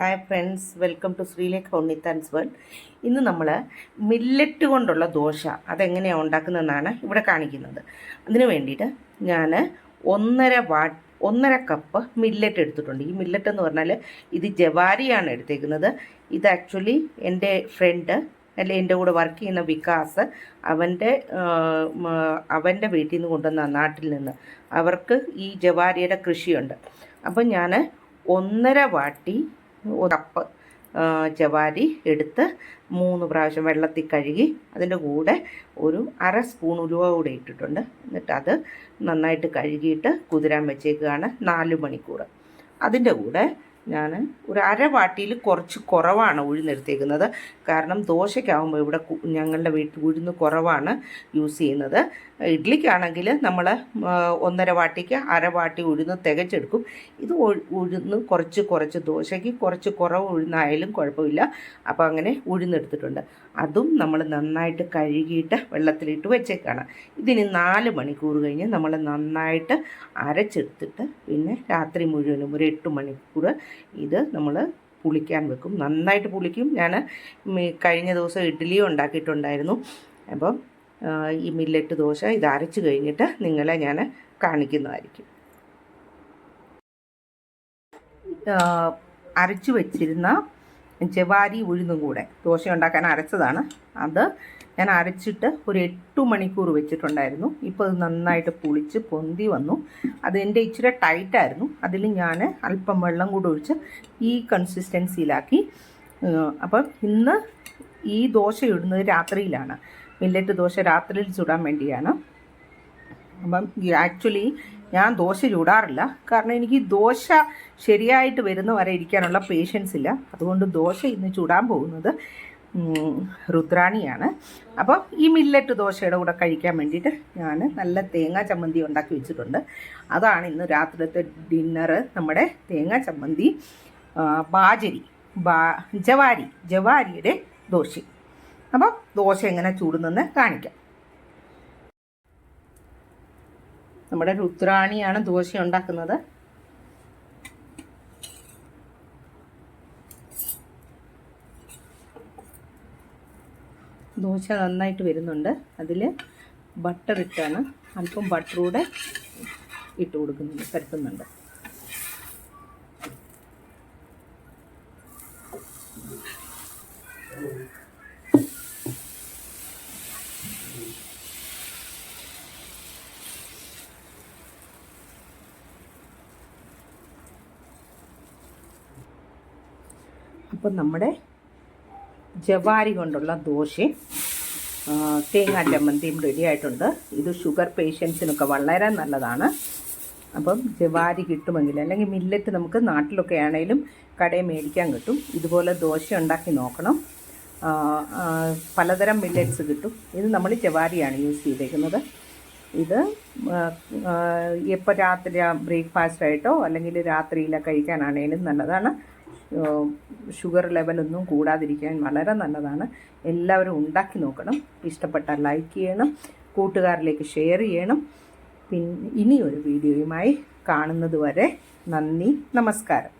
Hi friends welcome to Sreelekha Unnithan's world ഇന്ന് നമ്മൾ millet കൊണ്ടുള്ള ദോശ അതെങ്ങനെയാണ് ഉണ്ടാക്കുന്നതെന്നാണ് ഇവിടെ കാണിക്കുന്നത്. അതിന് വേണ്ടിയിട്ട് ഞാൻ ഒന്നര വാ ഒന്നര കപ്പ് മില്ലറ്റ് എടുത്തിട്ടുണ്ട്. ഈ മില്ലറ്റ് എന്ന് പറഞ്ഞാൽ ഇത് ജവാരിയാണ് എടുത്തേക്കുന്നത്. ഇത് ആക്ച്വലി എന്റെ ഫ്രണ്ട് അല്ലെ എന്റെ കൂടെ വർക്ക് ചെയ്യുന്ന വികാസ് അവന്റെ അവന്റെ വീട്ടിൽ നിന്ന് കൊണ്ടുവന്ന നാട്ടിൽ നിന്ന് അവർക്ക് ഈ ജവാരിയുടെ കൃഷിയുണ്ട്. അപ്പം ഞാൻ ഒന്നര വാട്ടി കപ്പ് ജവാരി എടുത്ത് മൂന്ന് പ്രാവശ്യം വെള്ളത്തിൽ കഴുകി അതിന്റെ കൂടെ ഒരു അര സ്പൂൺ ഉലുവ കൂടെ ഇട്ടിട്ടുണ്ട്. എന്നിട്ട് അത് നന്നായിട്ട് കഴുകിയിട്ട് കുതിരാൻ വെച്ചേക്കുകയാണ് നാല് മണിക്കൂർ. അതിന്റെ കൂടെ ഞാൻ ഒരു അര വാട്ടിയിൽ കുറച്ച് കുറവാണ് ഉഴുന്നെടുത്തേക്കുന്നത് കാരണം ദോശയ്ക്കാവുമ്പോൾ ഇവിടെ ഞങ്ങളുടെ വീട്ടിൽ ഉഴുന്ന് കുറവാണ് യൂസ് ചെയ്യുന്നത്. ഇഡ്ഡലിക്കാണെങ്കിൽ നമ്മൾ ഒന്നര വാട്ടിക്ക് അര വാട്ടി ഉഴുന്ന് തികച്ചെടുക്കും. ഇത് ഉഴുന്ന് കുറച്ച് കുറച്ച് ദോശയ്ക്ക് കുറച്ച് കുറവ് ഉഴുന്നായാലും കുഴപ്പമില്ല. അപ്പോൾ അങ്ങനെ ഉഴുന്നെടുത്തിട്ടുണ്ട്. അതും നമ്മൾ നന്നായിട്ട് കഴുകിയിട്ട് വെള്ളത്തിലിട്ട് വെച്ചേക്കാണ്. ഇതിന് നാല് മണിക്കൂർ കഴിഞ്ഞ് നമ്മൾ നന്നായിട്ട് അരച്ചെടുത്തിട്ട് പിന്നെ രാത്രി മുഴുവനും ഒരു എട്ട് മണിക്കൂർ ഇത് നമ്മൾ പുളിക്കാൻ വെക്കും. നന്നായിട്ട് പുളിക്കും. ഞാൻ കഴിഞ്ഞ ദിവസം ഇഡ്ഡലിയും ഉണ്ടാക്കിയിട്ടുണ്ടായിരുന്നു. അപ്പം ഈ മില്ലറ്റ് ദോശ ഇത് അരച്ച് കഴിഞ്ഞിട്ട് നിങ്ങളെ ഞാൻ കാണിക്കുന്നതായിരിക്കും. അരച്ചു വച്ചിരുന്ന ജവാരി ഉഴുന്നും കൂടെ ദോശ ഉണ്ടാക്കാൻ അരച്ചതാണ്. അത് ഞാൻ അരച്ചിട്ട് ഒരു എട്ട് മണിക്കൂർ വെച്ചിട്ടുണ്ടായിരുന്നു. ഇപ്പോൾ അത് നന്നായിട്ട് പുളിച്ച് പൊന്തി വന്നു. അത് എന്റെ ഇച്ചിരി ടൈറ്റായിരുന്നു അതിൽ ഞാൻ അല്പം വെള്ളം കൂടെ ഒഴിച്ച് ഈ കൺസിസ്റ്റൻസിയിലാക്കി അപ്പം ഇന്ന് ഈ ദോശ ഇടുന്നത് രാത്രിയിലാണ്. മില്ലറ്റ് ദോശ രാത്രിയിൽ ചുടാൻ വേണ്ടിയാണ്. അപ്പം ആക്ച്വലി ഞാൻ ദോശ ചൂടാറില്ല. കാരണം എനിക്ക് ദോശ ശരിയായിട്ട് വരുന്ന വരെ ഇരിക്കാനുള്ള പേഷ്യൻസ് ഇല്ല. അതുകൊണ്ട് ദോശ ഇന്ന് ചൂടാൻ പോകുന്നത് രുദ്രാണിയാണ്. അപ്പം ഈ മില്ലറ്റ് ദോശയുടെ കൂടെ കഴിക്കാൻ വേണ്ടിയിട്ട് ഞാൻ നല്ല തേങ്ങാ ചമ്മന്തി ഉണ്ടാക്കി വെച്ചിട്ടുണ്ട്. അതാണ് ഇന്ന് രാത്രിത്തെ ഡിന്നറ് നമ്മുടെ തേങ്ങാ ചമ്മന്തി ബാജരി ബാ ജവാരി ജവാരിയുടെ ദോശ. അപ്പം ദോശ എങ്ങനെ ചൂടുന്നെന്ന് കാണിക്കാം. നമ്മുടെ രുദ്രാണിയാണ് ദോശ ഉണ്ടാക്കുന്നത്. ദോശ നന്നായിട്ട് വരുന്നുണ്ട്. അതിൽ ബട്ടർ ഇട്ടാണ് അല്പം ബട്ടറൂടെ ഇട്ട് കൊടുക്കുന്നുണ്ട് പരത്തുന്നുണ്ട്. അപ്പം നമ്മുടെ ജവാരി കൊണ്ടുള്ള ദോശയും തേങ്ങാ ചമ്മന്തിയും റെഡി ആയിട്ടുണ്ട്. ഇത് ഷുഗർ പേഷ്യൻസിനൊക്കെ വളരെ നല്ലതാണ്. അപ്പം ജവാരി കിട്ടുമെങ്കിൽ അല്ലെങ്കിൽ മില്ലറ്റ് നമുക്ക് നാട്ടിലൊക്കെ ആണെങ്കിലും കടയിൽ മേടിക്കാൻ കിട്ടും. ഇതുപോലെ ദോശ ഉണ്ടാക്കി നോക്കണം. പലതരം മില്ലറ്റ്സ് കിട്ടും. ഇത് നമ്മൾ ജവാരിയാണ് യൂസ് ചെയ്തേക്കുന്നത്. ഇത് എപ്പോൾ രാത്രി ബ്രേക്ക്ഫാസ്റ്റ് ആയിട്ടോ അല്ലെങ്കിൽ രാത്രിയിലൊക്കെ കഴിക്കാനാണെങ്കിലും നല്ലതാണ്. ഷുഗർ ലെവലൊന്നും കൂടാതിരിക്കാൻ വളരെ നല്ലതാണ്. എല്ലാവരും ഉണ്ടാക്കി നോക്കണം. ഇഷ്ടപ്പെട്ടാൽ ലൈക്ക് ചെയ്യണം. കൂട്ടുകാരിലേക്ക് ഷെയർ ചെയ്യണം. പിന്നെ ഇനിയൊരു വീഡിയോയുമായി കാണുന്നത് വരെ നന്ദി. നമസ്കാരം.